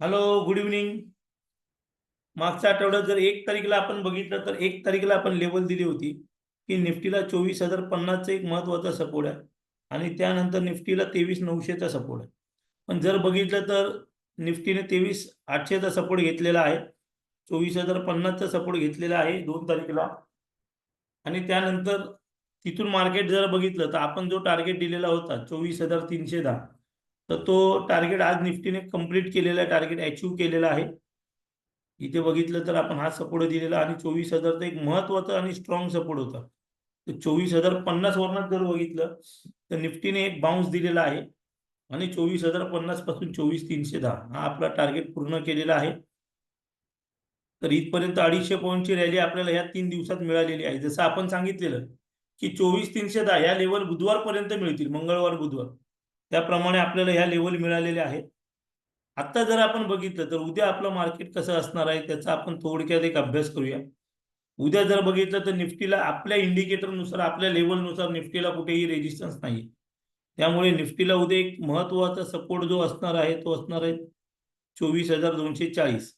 Hello good evening मागच्या आठवड्यात जर एक तारीखला आपण बघितलं तर एक तारीखला आपण लेवल दिली होती की निफ्टीला चोवीस हजार पन्नासचा एक महत्त्वाचा सपोर्ट आहे आणि त्यानंतर निफ्टीला तेवीस नऊशेचा सपोर्ट आहे. पण जर बघितलं तर निफ्टीने तेवीस आठशेचा सपोर्ट घेतलेला आहे चोवीस हजार पन्नासचा सपोर्ट घेतलेला आहे दोन तारखेला. आणि त्यानंतर तिथून मार्केट जर बघितलं तर आपण जो टार्गेट दिलेला होता चोवीस हजार तीनशे दहा तर तो टार्गेट आज निफ्टीने कंप्लीट केलेला टार्गेट अचीव केलेला आहे. इथे बघितलं तर आपण हा सपोर्ट दिलेला आणि चोवीस हजारचा एक महत्त्वाचा आणि स्ट्रॉंग सपोर्ट होता. तर चोवीस हजार पन्नास वरनं जर बघितलं तर निफ्टीने एक बाउन्स दिलेला आहे. आणि चोवीस हजार पन्नासपासून चोवीस तीनशे दहा हा आपला टार्गेट पूर्ण केलेला आहे. तर इथपर्यंत अडीचशे पॉईंटची रॅली आपल्याला ह्या तीन दिवसात मिळालेली आहे. जसं आपण सांगितलेलं की चोवीस तीनशे दहा या लेवल बुधवारपर्यंत मिळतील मंगळवार बुधवार. त्याप्रमाणे आपल्याला ह्या लेवल मिळालेल्या आहेत. आत्ता जर आपण बघितलं तर उद्या आपलं मार्केट कसं असणार आहे त्याचा आपण थोडक्यात एक अभ्यास करूया. उद्या जर बघितलं तर निफ्टीला आपल्या इंडिकेटरनुसार आपल्या लेवलनुसार निफ्टीला कुठेही रेजिस्टन्स नाही त्यामुळे निफ्टीला उद्या एक महत्त्वाचा सपोर्ट जो असणार आहे तो असणार आहे चोवीस हजार दोनशे चाळीस.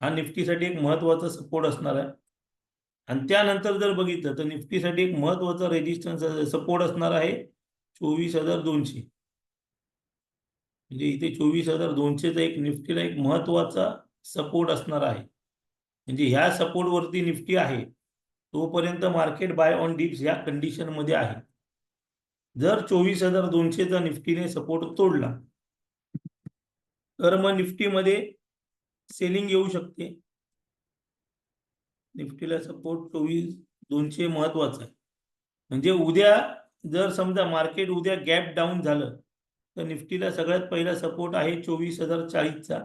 हा निफ्टीसाठी एक महत्त्वाचा सपोर्ट असणार आहे. आणि त्यानंतर जर बघितलं तर निफ्टीसाठी एक महत्त्वाचा रेजिस्टन्स सपोर्ट असणार आहे चोवीस हजार दोनशे. म्हणजे इथे चोवीस हजार दोनशेचा एक निफ्टीला एक महत्त्वाचा सपोर्ट असणार आहे. म्हणजे ह्या सपोर्ट वरती निफ्टी आहे तोपर्यंत मार्केट बाय ऑन डिप्स ह्या कंडिशनमध्ये आहे. जर चोवीस हजार दोनशेचा निफ्टीने सपोर्ट तोडला तर मग निफ्टीमध्ये सेलिंग येऊ शकते. निफ्टीला सपोर्ट चोवीस दोनशे महत्त्वाचा आहे. म्हणजे उद्या जर समजा मार्केट उद्या गॅप डाऊन झालं तर निफ्टीला सगळ्यात पहिला सपोर्ट आहे चोवीस हजार चाळीसचा.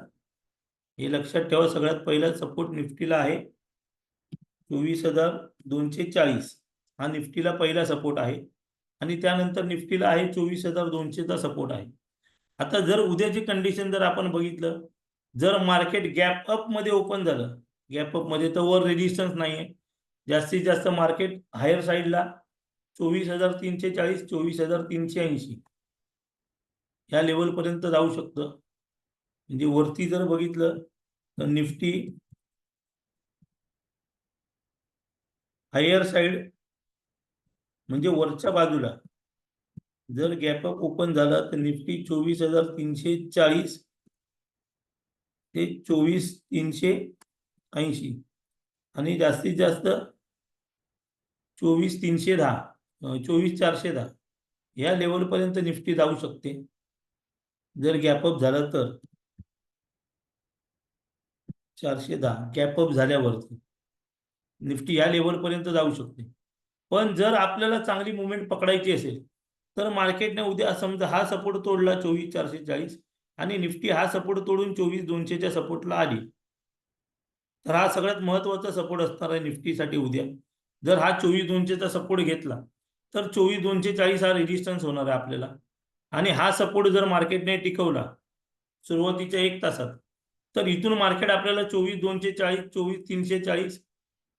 हे लक्षात ठेवा सगळ्यात पहिला सपोर्ट निफ्टीला आहे चोवीस हजार दोनशे चाळीस. हा निफ्टीला पहिला सपोर्ट आहे आणि त्यानंतर निफ्टीला आहे चोवीस हजार दोनशेचा सपोर्ट आहे. आता जर उद्याची कंडिशन जर आपण बघितलं जर मार्केट गॅप अपमध्ये ओपन झालं गॅप अपमध्ये तर वर रेजिस्टन्स नाही आहे जास्तीत जास्त मार्केट हायर साईडला चोवीस हजार तीनशे चाळीस चोवीस हजार तीनशे ऐंशी. या लेवल पर्यंत जाऊ शकतं. म्हणजे वरती जर बघितलं तर निफ्टी हायर साइड म्हणजे वरच्या बाजूला. जर गॅप अप ओपन झाला तर निफ्टी चोवीस हजार तीनशे चाळीस ते चोवीस तीनशे ऐंशी. आणि जास्तीत जास्त चोवीस तीनशे दहा चोवीस चारशे दहा. या लेवलपर्यंत निफ्टी जाऊ शकते. जर गॅपअप झालं तर? चारशे दहा. गॅपअप झाल्यावरती. निफ्टी या लेवलपर्यंत जाऊ शकते. पण जर आपल्याला चांगली मुवमेंट पकडायची असेल तर मार्केटने उद्या समजा हा सपोर्ट तोडला चोवीस चारशे चाळीस आणि निफ्टी हा सपोर्ट तोडून चोवीस दोनशेच्या सपोर्टला आली तर हा सगळ्यात महत्त्वाचा सपोर्ट असणार आहे निफ्टीसाठी उद्या. जर हा चोवीस दोनशेचा सपोर्ट घेतला तर चोवीस दोनशे चाळीस हा रेजिस्टन्स होणार आहे आपल्याला. आणि हा सपोर्ट जर मार्केटने टिकवला सुरुवातीच्या एक तासात तर इथून मार्केट आपल्याला चोवीस दोनशे चाळीस चोवीस तीनशे चाळीस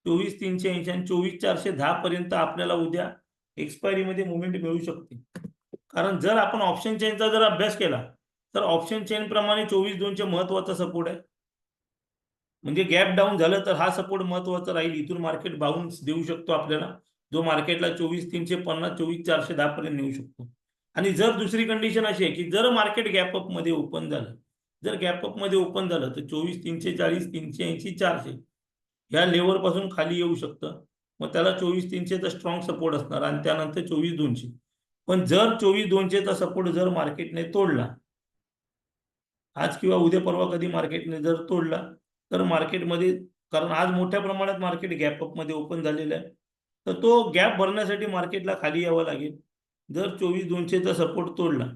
चोवीस तीनशे ऐंशी आणि चोवीस चारशे दहा पर्यंत आपल्याला उद्या एक्सपायरीमध्ये मुवमेंट मिळू शकते. कारण जर आपण ऑप्शन चेनचा जर अभ्यास केला तर ऑप्शन चेन प्रमाणे चोवीस दोनशे महत्त्वाचा सपोर्ट आहे. म्हणजे गॅप डाऊन झालं तर हा सपोर्ट महत्त्वाचा राहील. इथून मार्केट बाउन्स देऊ शकतो आपल्याला जो मार्केटला चोवीस तीनशे पन्नास चोवीस चारशे दहा पर्यंत नेऊ शकतो. आणि जर दुसरी कंडिशन अशी आहे की जर मार्केट गॅपअपमध्ये ओपन झालं जर गॅपअपमध्ये ओपन झालं तर चोवीस तीनशे चाळीस तीनशे ऐंशी चारशे या लेवलपासून खाली येऊ शकतं. मग त्याला चोवीस तीनशेचा स्ट्रॉंग सपोर्ट असणार आणि त्यानंतर चोवीस दोनशे. पण जर चोवीस दोनशेचा सपोर्ट जर मार्केटने तोडला आज किंवा उद्या परवा कधी मार्केटने जर तोडला तर मार्केटमध्ये कारण आज मोठ्या प्रमाणात मार्केट गॅपअपमध्ये ओपन झालेलं आहे तर तो गॅप भरण्यासाठी मार्केटला खाली यावं लागेल. जर चोवीस दोनशेचा सपोर्ट तोडला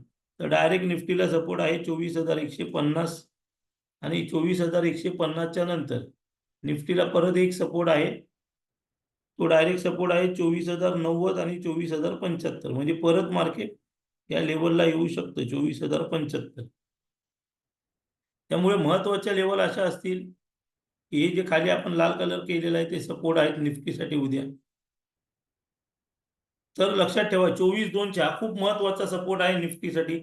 तर डायरेक्ट निफ्टीला सपोर्ट आहे चोवीस हजार एकशे पन्नास. आणि चोवीस हजार एकशे पन्नासच्या नंतर निफ्टीला परत एक सपोर्ट आहे. तो डायरेक्ट सपोर्ट आहे चोवीस हजार नव्वद आणि चोवीस हजार पंच्याहत्तर. म्हणजे परत मार्केट या लेवलला येऊ शकतं चोवीस हजार पंच्याहत्तर. त्यामुळे महत्त्वाच्या लेवल अशा असतील की हे जे खाली आपण लाल कलर केलेलं आहे ते सपोर्ट आहेत निफ्टीसाठी उद्या. तर लक्षात ठेवा चोवीस दोनशे हा खूप महत्त्वाचा सपोर्ट आहे निफ्टीसाठी.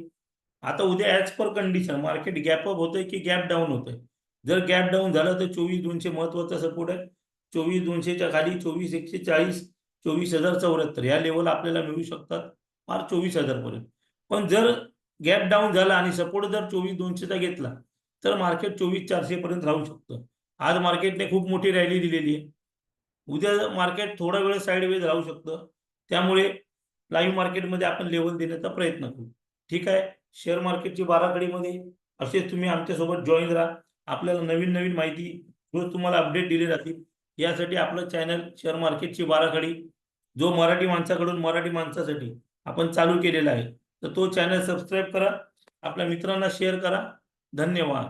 आता उद्या as per condition market gap up होतंय की गॅप डाऊन होतंय? जर गॅप डाऊन झालं तर चोवीस दोनशे महत्त्वाचा सपोर्ट आहे. चोवीस दोनशेच्या खाली चोवीस एकशे चाळीस चोवीस हजार चौऱ्याहत्तर या लेवल आपल्याला मिळू शकतात. फार चोवीस हजार पर्यंत. पण जर गॅप डाऊन झाला आणि सपोर्ट जर चोवीस दोनशेचा घेतला तर मार्केट चोवीस चारशे पर्यंत राहू शकतं. आज मार्केटने खूप मोठी रॅली दिलेली आहे. उद्या मार्केट थोडा वेळ साईडवेज राहू शकतं. त्यामुळे लाईव्ह मार्केटमध्ये आपण लेवल देण्याचा प्रयत्न करू. ठीक आहे? शेअर मार्केटची बाराखडीमध्ये असेच तुम्ही आमच्यासोबत जॉईन राहा. आपल्याला नवीन नवीन माहिती रोज तुम्हाला अपडेट दिले जातील यासाठी आपलं चॅनल शेअर मार्केटची बाराखडी जो मराठी माणसाकडून मराठी माणसासाठी आपण चालू केलेला आहे तर तो चॅनल सबस्क्राईब करा. आपल्या मित्रांना शेअर करा. धन्यवाद.